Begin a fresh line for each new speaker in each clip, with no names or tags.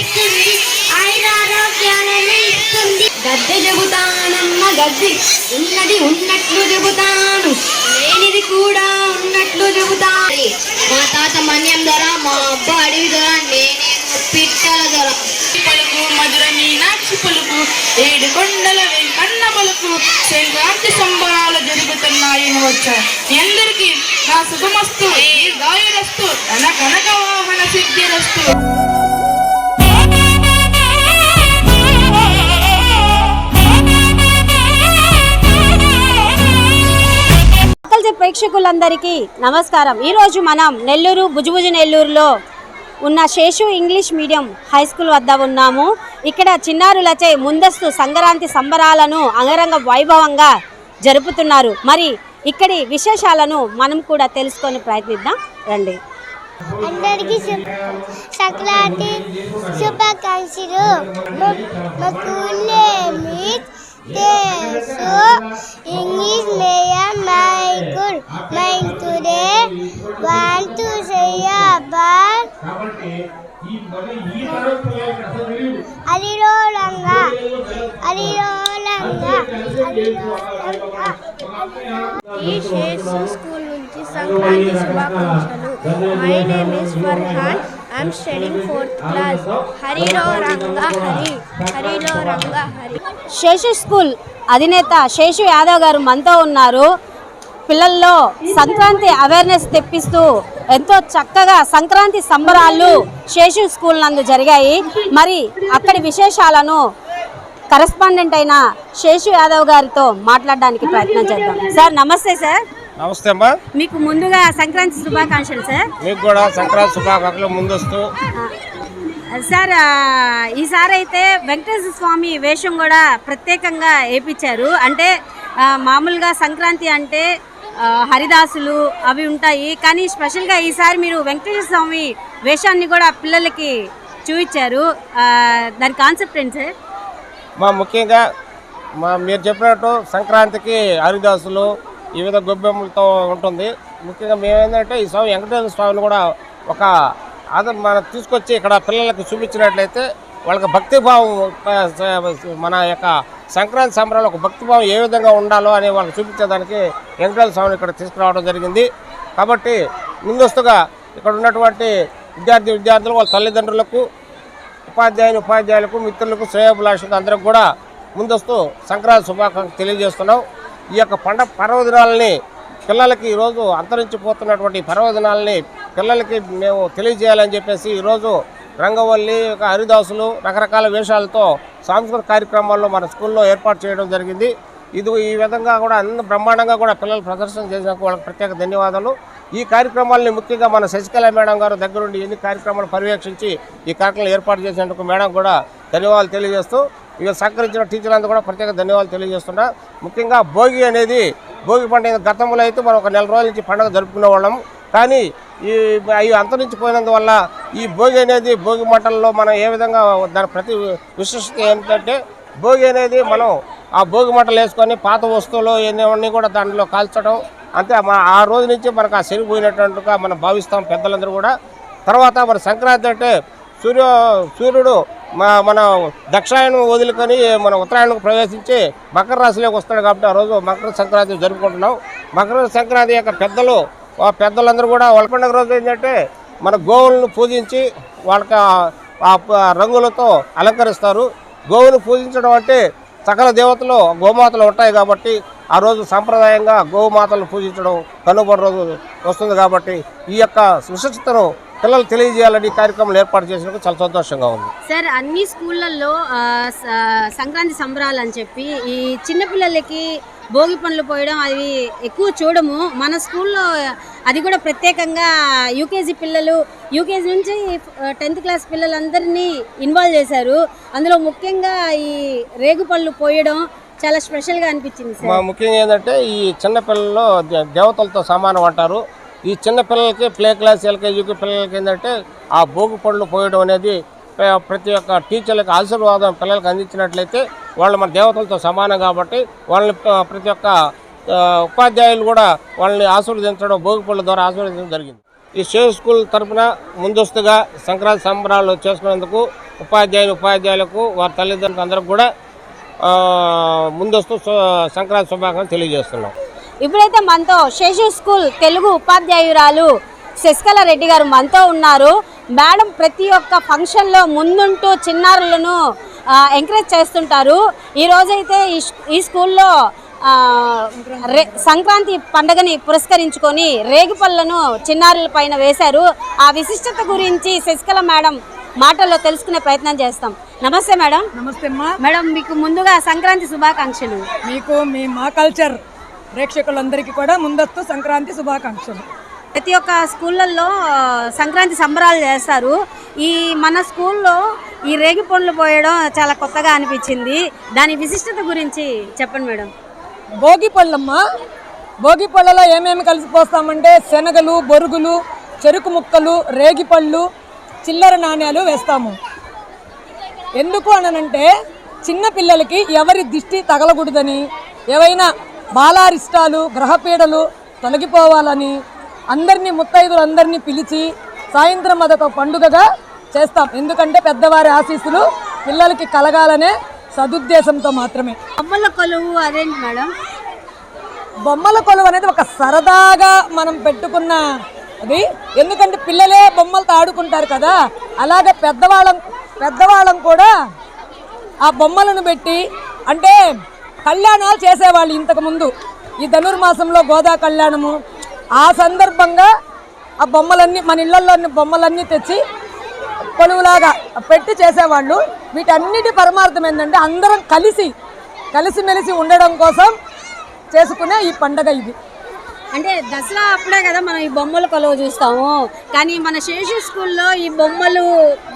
ఇస్తుంది ఆయురారోగ్యాలను ఇస్తుంది
గద్దె చెబుతానమ్మ గద్దె. ఉన్నది ఉన్నట్లు చెబుతాను. లేనిది కూడా ఉన్నట్లు చెబుతాను.
మా తాత మన్యం ధర మా అబ్బా అడవి ధర నేనేమో పిట్టల ధర
పలుకు మధుర మీనాక్షి పలుకు ఏడు కొండల వెంకన్న పలుకు సంక్రాంతి సంబరాలు జరుగుతున్నాయని వచ్చా. మీ అందరికీ నా శుభమస్తు గాయురస్తు ధన కనక వాహన సిద్ధిరస్తు.
ప్రేక్షకులందరికీ నమస్కారం. ఈరోజు మనం నెల్లూరు బుజుబుజు నెల్లూరులో ఉన్న Seshu English medium high school వద్ద ఉన్నాము. ఇక్కడ చిన్నారులచే ముందస్తు సంక్రాంతి సంబరాలను అంగరంగ వైభవంగా జరుపుతున్నారు. మరి ఇక్కడి విశేషాలను మనం కూడా తెలుసుకొని ప్రయత్నిద్దాం. రండి.
అందరికీ సంక్రాంతి శుభాకాంక్షలు. Mayor my good mind today want to say about అలిరోలంగా అలిరోలంగా అలిరోలంగా
ఈ షేర్స్ స్కూల్ నుంచి సంక్రాంతి శుభాకాంక్షలు. My name is Farhan. I'm studying fourth class హరిలో రంగ హరి హరిలో రంగ హరి
శేషు స్కూల్ అధినేత శేషు యాదవ్ గారు మనతో ఉన్నారు. పిల్లల్లో సంక్రాంతి అవేర్నెస్ తెప్పిస్తూ ఎంతో చక్కగా సంక్రాంతి సంబరాలు శేషు స్కూల్ నందు జరిగాయి. మరి అక్కడి విశేషాలను కరెస్పాండెంట్ అయిన శేషు యాదవ్ గారితో మాట్లాడడానికి ప్రయత్నం చేద్దాం. సార్ నమస్తే సార్.
నమస్తే అమ్మా.
మీకు ముందుగా సంక్రాంతి శుభాకాంక్షలు సార్.
మీకు కూడా సంక్రాంతి శుభాకాంక్షలు ముందస్తు.
సార్ ఈసారి అయితే వెంకటేశ్వర స్వామి వేషం కూడా ప్రత్యేకంగా వేయించారు అంటే మామూలుగా సంక్రాంతి అంటే హరిదాసులు అవి ఉంటాయి. కానీ స్పెషల్గా ఈసారి మీరు వెంకటేశ్వర స్వామి వేషాన్ని కూడా పిల్లలకి చూపించారు. దాని కాన్సెప్ట్ ఏంటి సార్?
మా ముఖ్యంగా మా మీరు చెప్పినట్టు సంక్రాంతికి హరిదాసులు వివిధ గొబ్బెమ్మలతో ఉంటుంది. ముఖ్యంగా మేమేంటంటే ఈ స్వామి వెంకటేశ్వర స్వామిని కూడా ఒక అదే మనం తీసుకొచ్చి ఇక్కడ పిల్లలకు చూపించినట్లయితే వాళ్ళకి భక్తిభావం మన యొక్క సంక్రాంతి సంబరాలు ఒక భక్తిభావం ఏ విధంగా ఉండాలో అని వాళ్ళకి చూపించేదానికి వెంకటేశ్వర స్వామిని ఇక్కడ తీసుకురావడం జరిగింది. కాబట్టి ముందస్తుగా ఇక్కడ ఉన్నటువంటి విద్యార్థి విద్యార్థులు వాళ్ళ తల్లిదండ్రులకు ఉపాధ్యాయుని ఉపాధ్యాయులకు మిత్రులకు శ్రేయోభిలాషులకు అందరికి కూడా ముందస్తు సంక్రాంతి శుభాకాంక్షలు తెలియజేస్తున్నాం. ఈ యొక్క పండ పర్వదినాలని పిల్లలకి ఈరోజు అంతరించిపోతున్నటువంటి పర్వదినాలని పిల్లలకి మేము తెలియజేయాలని చెప్పేసి ఈరోజు రంగవల్లి ఒక హరిదాసులు రకరకాల వేషాలతో సాంస్కృతిక కార్యక్రమాల్లో మన స్కూల్లో ఏర్పాటు చేయడం జరిగింది. ఇది ఈ విధంగా కూడా అన్ని బ్రహ్మాండంగా కూడా పిల్లలు ప్రదర్శన చేసినందుకు వాళ్ళకి ప్రత్యేక ధన్యవాదాలు. ఈ కార్యక్రమాలని ముఖ్యంగా మన శశికళ మేడం గారు దగ్గరుండి ఎన్ని కార్యక్రమాలు పర్యవేక్షించి ఈ కార్యక్రమాలు ఏర్పాటు చేసినందుకు మేడం కూడా ధన్యవాదాలు తెలియజేస్తూ ఇక సహకరించిన టీచర్లందరూ కూడా ప్రత్యేక ధన్యవాదాలు తెలియజేస్తున్నా. ముఖ్యంగా భోగి అనేది భోగి పండుగ గతంలో అయితే మనం ఒక నెల రోజుల నుంచి పండుగ జరుపుకునే వాళ్ళం. కానీ ఈ అవి అంతరించిపోయినందువల్ల ఈ భోగి అనేది భోగి మంటల్లో మనం ఏ విధంగా దాని ప్రతి విశిష్టత ఏంటంటే భోగి అనేది మనం ఆ భోగి మంటలు వేసుకొని పాత వస్తువులు ఇవన్నీ కూడా దాంట్లో కాల్చడం. అంతే మా- ఆ రోజు నుంచి మనకు ఆ చెరిగిపోయినట్టుగా మనం భావిస్తాం పెద్దలందరూ కూడా. తర్వాత మన సంక్రాంతి అంటే సూర్య సూర్యుడు మా మన దక్షిణాయనం వదులుకొని మన ఉత్తరాయణకు ప్రవేశించి మకర రాశిలోకి వస్తాడు కాబట్టి ఆ రోజు మకర సంక్రాంతి జరుపుకుంటున్నాం. మకర సంక్రాంతి యొక్క పెద్దలు ఆ పెద్దలందరూ కూడా వాళ్ళ పండుగ రోజు ఏంటంటే మన గోవులను పూజించి వాళ్ళకి ఆ- రంగులతో అలంకరిస్తారు. గోవును పూజించడం అంటే సకల దేవతలు గోమాతలు ఉంటాయి కాబట్టి ఆ రోజు సాంప్రదాయంగా గోమాతలను పూజించడం కనుబడి రోజు వస్తుంది కాబట్టి ఈ యొక్క విశిష్టతను పిల్లలు తెలియజేయాలని ఈ కార్యక్రమం ఏర్పాటు చేసినందుకు చాలా సంతోషంగా ఉంది.
సార్ అన్ని స్కూళ్ళల్లో సంక్రాంతి సంబరాలు అని చెప్పి ఈ చిన్నపిల్లలకి భోగి పనులు పోయడం అవి ఎక్కువ చూడము. మన స్కూల్లో అది కూడా ప్రత్యేకంగా యూకేజీ పిల్లలు యూకేజీ నుంచి టెన్త్ క్లాస్ పిల్లలందరినీ ఇన్వాల్వ్ చేశారు. అందులో ముఖ్యంగా ఈ రేగు పళ్ళు పోయడం చాలా స్పెషల్గా అనిపించింది
మా
సార్
ముఖ్యంగా ఏంటంటే ఈ చిన్న పిల్లలు దే- దేవతలతో సమానం అంటారు. ఈ చిన్న పిల్లలకి ప్లే క్లాస్ ఎల్కేజీకి పిల్లలకి ఏంటంటే ఆ భోగి పళ్ళు పోయడం అనేది ప్రతి ఒక్క టీచర్లకు ఆశీర్వాదం పిల్లలకు అందించినట్లయితే వాళ్ళు మన దేవతలతో సమానం కాబట్టి వాళ్ళని ప్రతి ఒక్క ఉపాధ్యాయులు కూడా వాళ్ళని ఆశీర్వదించడం భోగి పళ్ళ ద్వారా ఆశీర్వదించడం జరిగింది. ఈ షేర్ స్కూల్ తరఫున ముందస్తుగా సంక్రాంతి సంబరాలు చేసుకునేందుకు ఉపాధ్యాయులు ఉపాధ్యాయులకు వారి తల్లిదండ్రులకు అందరికి కూడా ముందస్తు సంక్రాంతి శుభాకాంక్షలు తెలియజేస్తున్నాం.
ఇప్పుడైతే మనతో శేషు స్కూల్ తెలుగు ఉపాధ్యాయురాలు శశికళ రెడ్డి గారు మనతో ఉన్నారు. మేడం ప్రతి ఒక్క ఫంక్షన్లో ముందుంటూ చిన్నారులను ఎంకరేజ్ చేస్తుంటారు. ఈ రోజైతే ఈ ఈ స్కూల్లో రే సంక్రాంతి పండుగని పురస్కరించుకొని రేగిపళ్ళను చిన్నారుల పైన వేశారు. ఆ విశిష్టత గురించి శశికళ మేడం మాటల్లో తెలుసుకునే ప్రయత్నం చేస్తాం. నమస్తే మేడం.
నమస్తే అమ్మా.
మేడం మీకు ముందుగా సంక్రాంతి శుభాకాంక్షలు.
మీకు మీ మా కల్చర్ ప్రేక్షకులందరికీ కూడా ముందస్తు సంక్రాంతి శుభాకాంక్షలు.
ప్రతి ఒక్క స్కూళ్ళల్లో సంక్రాంతి సంబరాలు చేస్తారు. ఈ మన స్కూల్లో ఈ రేగి పండ్లు పోయడం చాలా కొత్తగా అనిపించింది. దాని విశిష్టత గురించి చెప్పండి మేడం.
భోగి పళ్ళమ్మ. భోగి పళ్ళలో ఏమేమి కలిసి పోస్తామంటే శనగలు బొరుగులు చెరుకు ముక్కలు రేగి పళ్ళు చిల్లర నాణ్యాలు వేస్తాము. ఎందుకు అనంటే చిన్న పిల్లలకి ఎవరి దిష్టి తగలకూడదని ఏవైనా బాలారిష్టాలు గ్రహపీడలు తొలగిపోవాలని అందరినీ ముత్తైదులు అందరినీ పిలిచి సాయంత్రం అదొక పండుగగా చేస్తాం. ఎందుకంటే పెద్దవారి ఆశీస్సులు పిల్లలకి కలగాలనే సదుద్దేశంతో మాత్రమే.
బొమ్మల కొలువు అదేంటి మేడం?
బొమ్మల కొలువు అనేది ఒక సరదాగా మనం పెట్టుకున్న అది. ఎందుకంటే పిల్లలే బొమ్మలతో ఆడుకుంటారు కదా. అలాగే పెద్దవాళ్ళం పెద్దవాళ్ళం కూడా ఆ బొమ్మలను పెట్టి అంటే కళ్యాణాలు చేసేవాళ్ళు ఇంతకుముందు. ఈ ధనుర్మాసంలో గోదా కళ్యాణము. ఆ సందర్భంగా ఆ బొమ్మలన్నీ మన ఇళ్ళలోని బొమ్మలన్నీ తెచ్చి కొలువులాగా పెట్టి చేసేవాళ్ళు. వీటన్నిటి పరమార్థం ఏంటంటే అందరం కలిసి కలిసిమెలిసి ఉండడం కోసం చేసుకునే ఈ పండగ ఇది.
అంటే దసరా అప్పుడే కదా మనం ఈ బొమ్మల కొలువు చూస్తాము. కానీ మన శేషు స్కూల్లో ఈ బొమ్మలు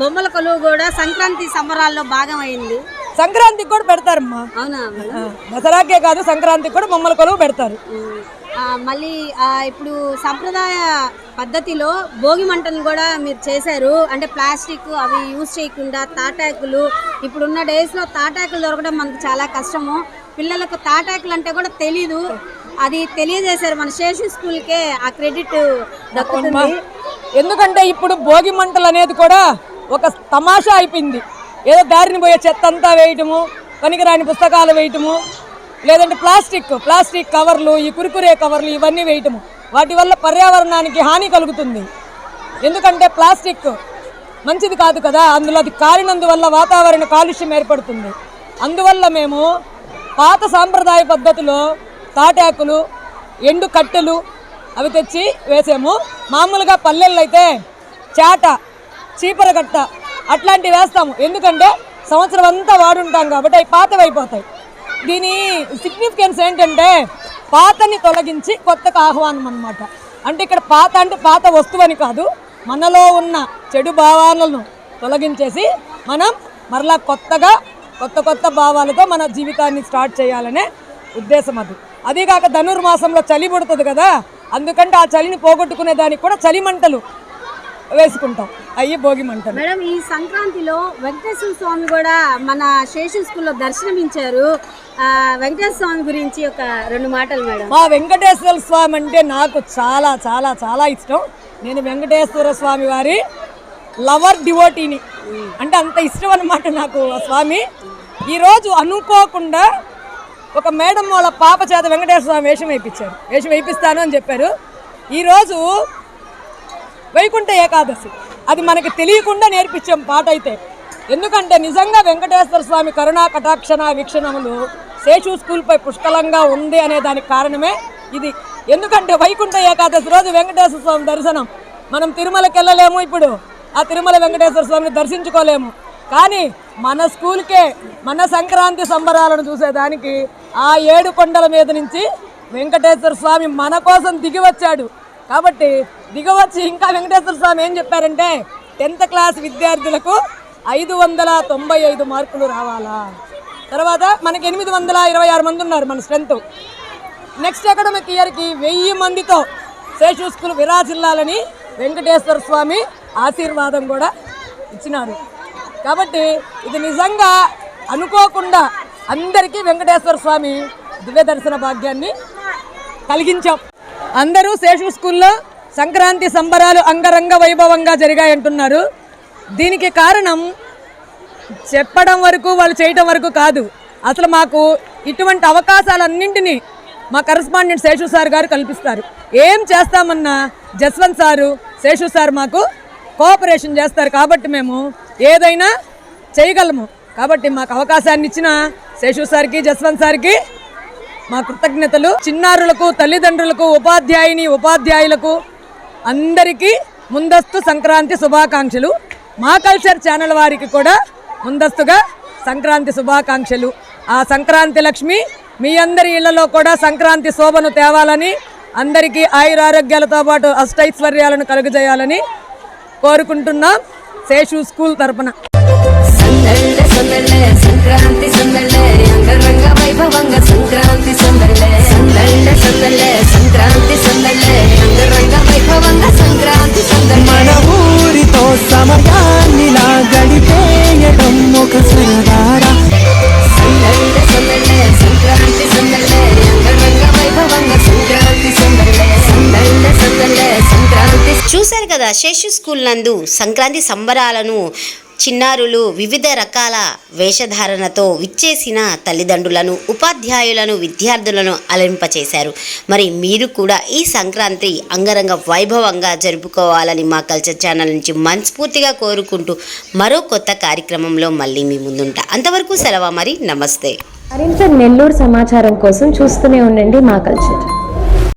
బొమ్మల కొలువు కూడా సంక్రాంతి సంబరాల్లో భాగం అయింది
సంక్రాంతికి కూడా పెడతారమ్మా. దసరాకే కాదు సంక్రాంతికి కూడా బొమ్మల కొలువు పెడతారు.
మళ్ళీ ఇప్పుడు సంప్రదాయ పద్ధతిలో భోగి మంటను కూడా మీరు చేశారు. అంటే ప్లాస్టిక్ అవి యూజ్ చేయకుండా తాటాకులు ఇప్పుడున్న డేస్లో తాటాకులు దొరకడం మనకు చాలా కష్టము. పిల్లలకు తాటాకులు అంటే కూడా తెలీదు. అది తెలియజేశారు మన శేషు స్కూల్కే ఆ క్రెడిట్ దక్కుతుంది.
ఎందుకంటే ఇప్పుడు భోగి మంటలు అనేది కూడా ఒక తమాషా అయిపోయింది. ఏదో దారిని పోయే చెత్త అంతా వేయటము పనికిరాని పుస్తకాలు వేయటము లేదంటే ప్లాస్టిక్ ప్లాస్టిక్ కవర్లు ఈ కురుకురే కవర్లు ఇవన్నీ వేయటము. వాటి వల్ల పర్యావరణానికి హాని కలుగుతుంది. ఎందుకంటే ప్లాస్టిక్ మంచిది కాదు కదా అందులో అది కారినందువల్ల వాతావరణ కాలుష్యం ఏర్పడుతుంది. అందువల్ల మేము పాత సాంప్రదాయ పద్ధతిలో తాటాకులు ఎండు కట్టెలు అవి తెచ్చి వేసాము. మామూలుగా పల్లెల్లో అయితే చాట చీపరగట్ట అట్లాంటివి వేస్తాము. ఎందుకంటే సంవత్సరం అంతా వాడుంటాం కాబట్టి అవి పాతవైపోతాయి దీని సిగ్నిఫికెన్స్ ఏంటంటే పాతని తొలగించి కొత్తకు ఆహ్వానం అన్నమాట. అంటే ఇక్కడ పాత అంటే పాత వస్తువని కాదు మనలో ఉన్న చెడు భావాలను తొలగించేసి మనం మరలా కొత్తగా కొత్త కొత్త భావాలతో మన జీవితాన్ని స్టార్ట్ చేయాలనే ఉద్దేశం అది. అదీగాక ధనుర్మాసంలో చలి పుడుతుంది కదా అందుకంటే ఆ చలిని పోగొట్టుకునే దానికి కూడా చలి మంటలు వేసుకుంటాం. అయ్యి భోగి మంటలు
మేడం ఈ సంక్రాంతిలో వెంకటేశ్వర స్వామి కూడా మన శేషు స్కూల్లో దర్శనమించారు వెంకటేశ్వర స్వామి గురించి ఒక రెండు మాటలు మేడం.
మా వెంకటేశ్వర స్వామి అంటే నాకు చాలా చాలా చాలా ఇష్టం. నేను వెంకటేశ్వర స్వామి వారి లవర్ డివోటీని. అంటే అంత ఇష్టం అనమాట నాకు ఆ స్వామి. ఈరోజు అనుకోకుండా ఒక మేడం వాళ్ళ పాప చేత వెంకటేశ్వర స్వామి వేషం వేయించారు వేషం వేయిస్తాను అని చెప్పారు. ఈరోజు వైకుంఠ ఏకాదశి. అది మనకి తెలియకుండా నేర్పించాం పాట అయితే. ఎందుకంటే నిజంగా వెంకటేశ్వర స్వామి కరుణా కటాక్షణ వీక్షణములు శేషు స్కూల్పై పుష్కలంగా ఉంది అనే దానికి కారణమే ఇది. ఎందుకంటే వైకుంఠ ఏకాదశి రోజు వెంకటేశ్వర స్వామి దర్శనం. మనం తిరుమలకి వెళ్ళలేము ఇప్పుడు. ఆ తిరుమల వెంకటేశ్వర స్వామిని దర్శించుకోలేము. కానీ మన స్కూల్కే మన సంక్రాంతి సంబరాలను చూసేదానికి ఆ ఏడు కొండల మీద నుంచి వెంకటేశ్వర స్వామి మన కోసం దిగి వచ్చాడు. కాబట్టి దిగవచ్చి ఇంకా వెంకటేశ్వర స్వామి ఏం చెప్పారంటే టెన్త్ క్లాస్ విద్యార్థులకు ఐదు వందల తొంభై ఐదు మార్కులు రావాలా? తర్వాత మనకి ఎనిమిది వందల ఇరవై ఆరు మంది ఉన్నారు మన స్ట్రెంత్ నెక్స్ట్ అకాడమిక్ ఇయర్కి వెయ్యి మందితో శేషు స్కూల్ విరాజిల్లాలని వెంకటేశ్వర స్వామి ఆశీర్వాదం కూడా ఇచ్చినారు. కాబట్టి ఇది నిజంగా అనుకోకుండా అందరికీ వెంకటేశ్వర స్వామి దివ్య దర్శన భాగ్యాన్ని కలిగించాం. అందరూ శేషు స్కూల్లో సంక్రాంతి సంబరాలు అంగరంగ వైభవంగా జరిగాయంటున్నారు. దీనికి కారణం చెప్పడం వరకు వాళ్ళు చేయటం వరకు కాదు. అసలు మాకు ఇటువంటి అవకాశాలన్నింటినీ మా కరస్పాండెంట్ శేషు సార్ గారు కల్పిస్తారు. ఏం చేస్తామన్నా జస్వంత్ సారు శేషు సార్ మాకు కోఆపరేషన్ చేస్తారు కాబట్టి మేము ఏదైనా చేయగలము. కాబట్టి మాకు అవకాశాన్ని ఇచ్చిన శేషు సార్కి జస్వంత్ సార్కి మా కృతజ్ఞతలు. చిన్నారులకు తల్లిదండ్రులకు ఉపాధ్యాయుని ఉపాధ్యాయులకు అందరికీ ముందస్తు సంక్రాంతి శుభాకాంక్షలు. మా కల్చర్ ఛానల్ వారికి కూడా ముందస్తుగా సంక్రాంతి శుభాకాంక్షలు. ఆ సంక్రాంతి లక్ష్మి మీ అందరి ఇళ్ళలో కూడా సంక్రాంతి శోభను తేవాలని అందరికీ ఆయురారోగ్యాలతో పాటు అష్టైశ్వర్యాలను కలుగజేయాలని కోరుకుంటున్నాం. శేషు స్కూల్ తరపున.
సందళ్ళ సందళ్ళ సంక్రాంతి సందళ్ళ అంగరంగ వైభవంగ సంక్రాంతి సందళ్ళ సందళ్ళ సందళ్ళ సంక్రాంతి సందళ్ళ అంగరంగ వైభవంగ సంక్రాంతి సందళ్ళ
మన ఊరితో సమయాన్నిలా గడిపేయడం ఒక సరదారా.
సందళ్ళ సందళ్ళ సంక్రాంతి సందళ్ళ అంగరంగ వైభవంగ సంక్రాంతి సందళ్ళ సందళ్ళ సందళ్ళ సంక్రాంతి.
చూశారు కదా శేషు స్కూల్ నందు సంక్రాంతి సంబరాలను చిన్నారులు వివిధ రకాల వేషధారణతో విచ్చేసిన తల్లిదండ్రులను ఉపాధ్యాయులను విద్యార్థులను అలింపచేశారు మరి మీరు కూడా ఈ సంక్రాంతి అంగరంగ వైభవంగా జరుపుకోవాలని మా కల్చర్ ఛానల్ నుంచి మనస్ఫూర్తిగా కోరుకుంటూ మరో కొత్త కార్యక్రమంలో మళ్ళీ మీ ముందుంటా. అంతవరకు సెలవు మరి? నమస్తే.
మరింత నెల్లూరు సమాచారం కోసం చూస్తూనే ఉండండి మా కల్చర్.